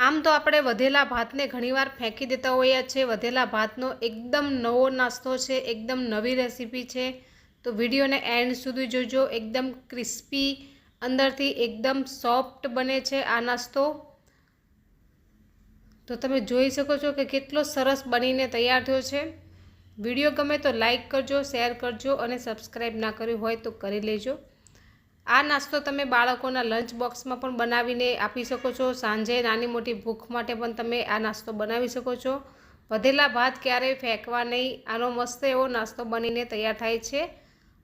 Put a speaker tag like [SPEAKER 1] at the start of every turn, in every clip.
[SPEAKER 1] આમ તો આપણે વધેલા ભાતને ઘણીવાર ફેંકી દેતા હોઈએ છીએ. વધેલા ભાતનો એકદમ નવો નાસ્તો છે, એકદમ નવી રેસીપી છે. તો વિડીયોને એન્ડ સુધી જોજો. એકદમ ક્રિસ્પી, અંદરથી એકદમ સોફ્ટ બને છે આ નાસ્તો. તો તમે જોઈ શકો છો કે કેટલો સરસ બનીને તૈયાર થયો છે. વીડિયો ગમે તો લાઈક કરજો, શેર કરજો અને સબસ્ક્રાઈબ ના કર્યું હોય તો કરી લેજો. આ નાસ્તો તમે બાળકોના લંચ બોક્સમાં પણ બનાવીને આપી શકો છો. સાંજે નાની મોટી ભૂખ માટે પણ તમે આ નાસ્તો બનાવી શકો છો. વધેલા ભાત ક્યારેય ફેંકવા નહીં. આનો મસ્ત એવો નાસ્તો બનીને તૈયાર થાય છે.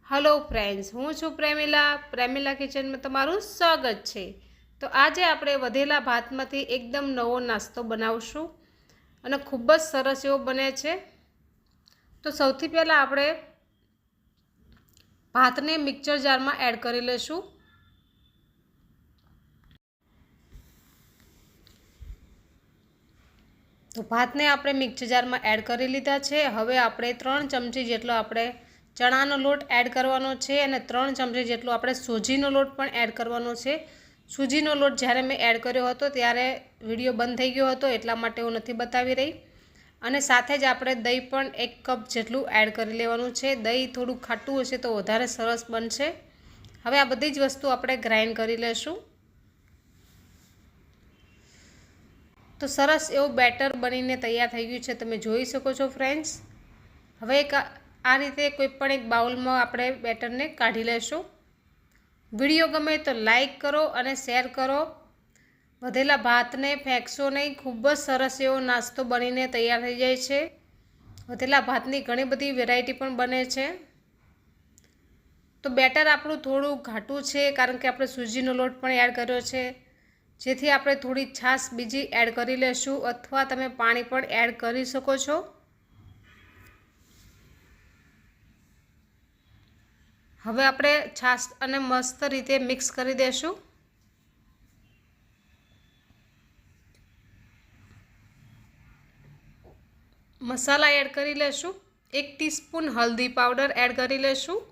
[SPEAKER 1] હલો ફ્રેન્ડ્સ હું છું પ્રેમિલા. પ્રેમિલા કિચનમાં તમારું સ્વાગત છે. તો આજે આપણે વધેલા ભાતમાંથી એકદમ નવો નાસ્તો બનાવશું. અને ખૂબ જ સરસ એવો બને છે. તો સૌથી પહેલાં આપણે ભાતને મિક્સર જારમાં એડ કરી લઈશું તો ભાતને આપણે મિક્સર જારમાં એડ કરી લીધા છે. હવે આપણે ત્રણ ચમચી જેટલો આપણે ચણાનો લોટ એડ કરવાનો છે અને ત્રણ ચમચી જેટલો આપણે સૂજીનો લોટ પણ એડ કરવાનો છે. સૂજીનો લોટ જ્યારે મેં એડ કર્યો હતો ત્યારે વીડિયો બંધ થઈ ગયો હતો, એટલા માટે હું નથી બતાવી રહી. અને સાથે જ આપણે દહીં પણ એક કપ જેટલું એડ કરી લેવાનું છે. દહીં થોડું ખાટું હશે તો વધારે સરસ બનશે. હવે આ બધી જ વસ્તુ આપણે ગ્રાઇન્ડ કરી લેશું. તો સરસ એવું બેટર બનીને તૈયાર થઈ ગયું છે. તમે જોઈ શકો છો ફ્રેન્ડ્સ હવે એક આ રીતે કોઈ પણ એક બાઉલમાં આપણે બેટરને કાઢી લેશું. વીડિયો ગમે તો લાઈક કરો અને શેર કરો. વધેલા ભાતને ફેંકશો નહીં. ખૂબ જ સરસ એવો નાસ્તો બનીને તૈયાર થઈ જાય છે. વધેલા ભાતની ઘણી બધી વેરાયટી પણ બને છે. તો બેટર આપણું થોડું ઘાટું છે, કારણ કે આપણે સૂજીનો લોટ પણ એડ કર્યો છે. જેથી આપણે થોડી છાશ બીજી એડ કરી લેશું, અથવા તમે પાણી પણ એડ કરી શકો છો. હવે આપણે છાશ અને મસ્ત રીતે મિક્સ કરી દઈશું મસાલા એડ કરી લેશું. એક ટીસ્પૂન હલ્દી પાવડર એડ કરી લેશું.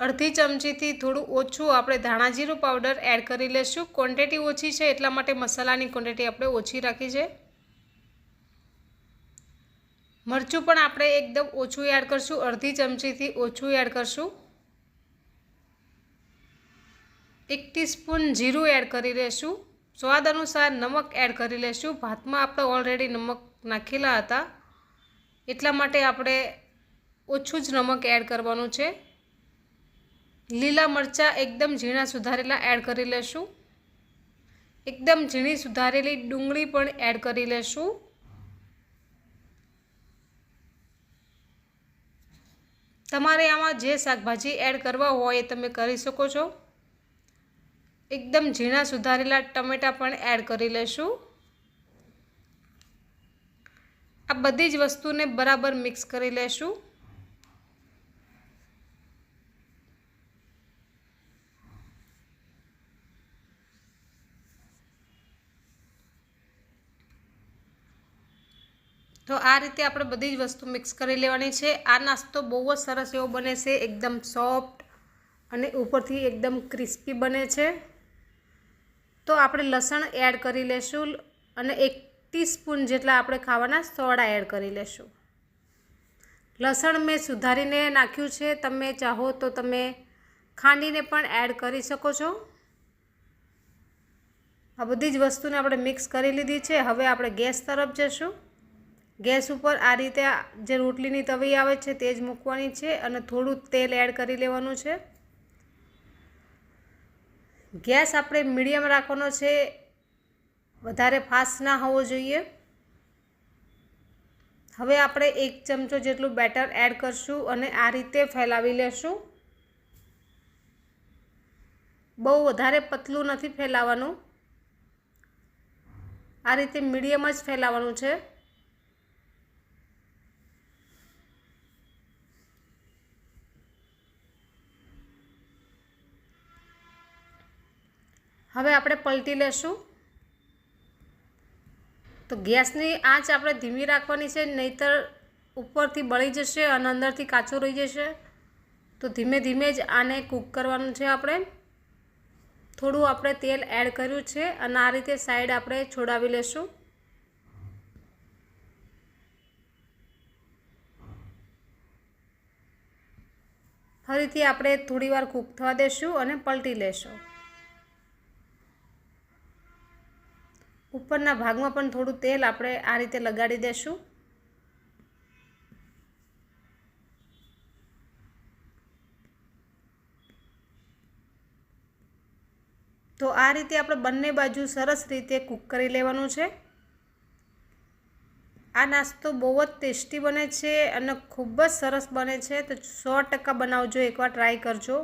[SPEAKER 1] અડધી ચમચીથી થોડું ઓછું આપણે ધાણા જીરું પાવડર એડ કરી લેશું. ક્વોન્ટિટી ઓછી છે એટલા માટે મસાલાની ક્વોન્ટિટી આપણે ઓછી રાખી છે. મરચું પણ આપણે એકદમ ઓછું એડ કરશું. અડધી ચમચીથી ઓછું એડ કરશું. એક ટીસ્પૂન જીરું એડ કરી લેશું. સ્વાદ અનુસાર નમક એડ કરી લેશું. ભાતમાં આપણે ઓલરેડી નમક નાખેલા હતા. એટલા માટે આપણે ઓછું જ નમક એડ કરવાનું છે. લીલા મરચાં એકદમ ઝીણા સુધારેલા એડ કરી લેશું. એકદમ ઝીણી સુધારેલી ડુંગળી પણ એડ કરી લેશું. તમારે આમાં જે શાકભાજી એડ કરવા હોય એ તમે કરી શકો છો. એકદમ ઝીણા સુધારેલા ટમેટાં પણ એડ કરી લેશું આ બધી જ વસ્તુને બરાબર મિક્સ કરી લેશું તો આ રીતે આપણે બધી જ વસ્તુ મિક્સ કરી લેવાની છે. આ નાસ્તો બહુ જ સરસ એવો બને છે. એકદમ સોફ્ટ અને ઉપરથી એકદમ ક્રિસ્પી બને છે. તો આપણે લસણ એડ કરી લેશું અને એક ટીસ્પૂન જેટલા આપણે ખાવાના સોડા એડ કરી લેશું. લસણ મેં સુધારીને નાખ્યું છે. તમે ચાહો તો તમે ખાંડીને પણ એડ કરી શકો છો. આ બધી જ વસ્તુને આપણે મિક્સ કરી લીધી છે. હવે આપણે ગેસ તરફ જશું. ગેસ ઉપર આ રીતે જે રોટલીની તવી આવે છે તે જ મૂકવાની છે અને થોડું તેલ એડ કરી લેવાનું છે. ગેસ આપણે મીડિયમ રાખવાનો છે. વધારે ફાસ્ટ ના હોવો જોઈએ. હવે આપણે એક ચમચો જેટલું બેટર એડ કરશું અને આ રીતે ફેલાવી લેશું. બહુ વધારે પતલું નથી ફેલાવાનું. આ રીતે મીડિયમ જ ફેલાવાનું છે. હવે આપણે પલટી લેશું. તો ગેસની આંચ આપણે ધીમી રાખવાની છે, નહીતર ઉપરથી બળી જશે અને અંદરથી કાચું રહી જશે. તો ધીમે ધીમે જ આને કૂક કરવાનું છે આપણે. થોડું આપણે તેલ એડ કર્યું છે અને આ રીતે સાઈડ આપણે છોડાવી લેશું. ફરીથી આપણે થોડી વાર કૂક થવા દેશું અને પલટી લેશું. ઉપરના ભાગમાં પણ થોડું તેલ આપણે આ રીતે લગાડી દેશું. તો આ રીતે આપણે બંને બાજુ સરસ રીતે કૂક કરી લેવાનું છે. આ નાસ્તો બહુ જ ટેસ્ટી બને છે અને ખૂબ જ સરસ બને છે. તો સો ટકા બનાવજો, એકવાર ટ્રાય કરજો.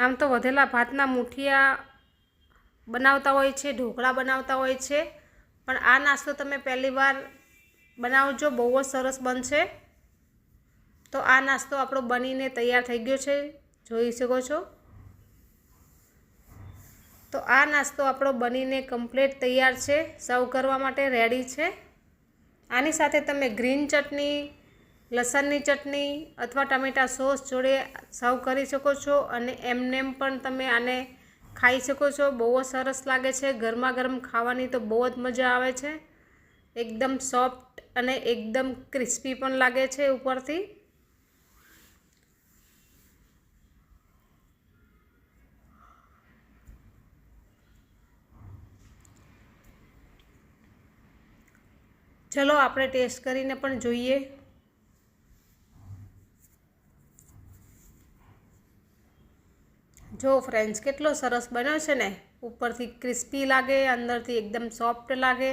[SPEAKER 1] આમ તો વધેલા ભાતના મુઠિયા બનાવતા હોય છે, ઢોકળા બનાવતા હોય છે, પણ આ નાસ્તો તમે પહેલીવાર બનાવજો, બહુ જ સરસ બનશે. તો આ નાસ્તો આપણો બનીને તૈયાર થઈ ગયો છે, જોઈ શકો છો. તો આ નાસ્તો આપણો બનીને કમ્પ્લીટ તૈયાર છે, સર્વ કરવા માટે રેડી છે. આની સાથે તમે ગ્રીન ચટણી લસણની ચટણી અથવા ટમેટા સોસ જોડે સર્વ કરી શકો છો અને એમનેમ પણ તમે આને ખાઈ શકો છો. બહુ જ સરસ લાગે છે. ગરમા ગરમ ખાવાની તો બહુ જ મજા આવે છે. એકદમ સોફ્ટ અને એકદમ ક્રિસ્પી પણ લાગે છે ઉપરથી. ચલો, આપણે ટેસ્ટ કરીને પણ જોઈએ. જો ફ્રેન્ચ કેટલો સરસ બન્યો છે ને, ઉપરથી ક્રિસ્પી લાગે, અંદરથી એકદમ સોફ્ટ લાગે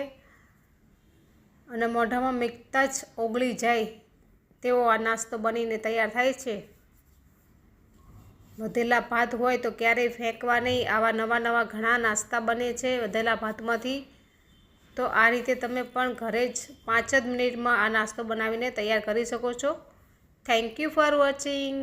[SPEAKER 1] અને મોઢામાં મીકતા જ ઓગળી જાય તેવો આ નાસ્તો બનીને તૈયાર થાય છે. વધેલા ભાત હોય તો ક્યારેય ફેંકવા નહીં, આવા નવા નવા ઘણા નાસ્તા બને છે વધેલા ભાતમાંથી. તો આ રીતે તમે પણ ઘરે જ પાંચ જ મિનિટમાં આ નાસ્તો બનાવીને તૈયાર કરી શકો છો. Thank you for watching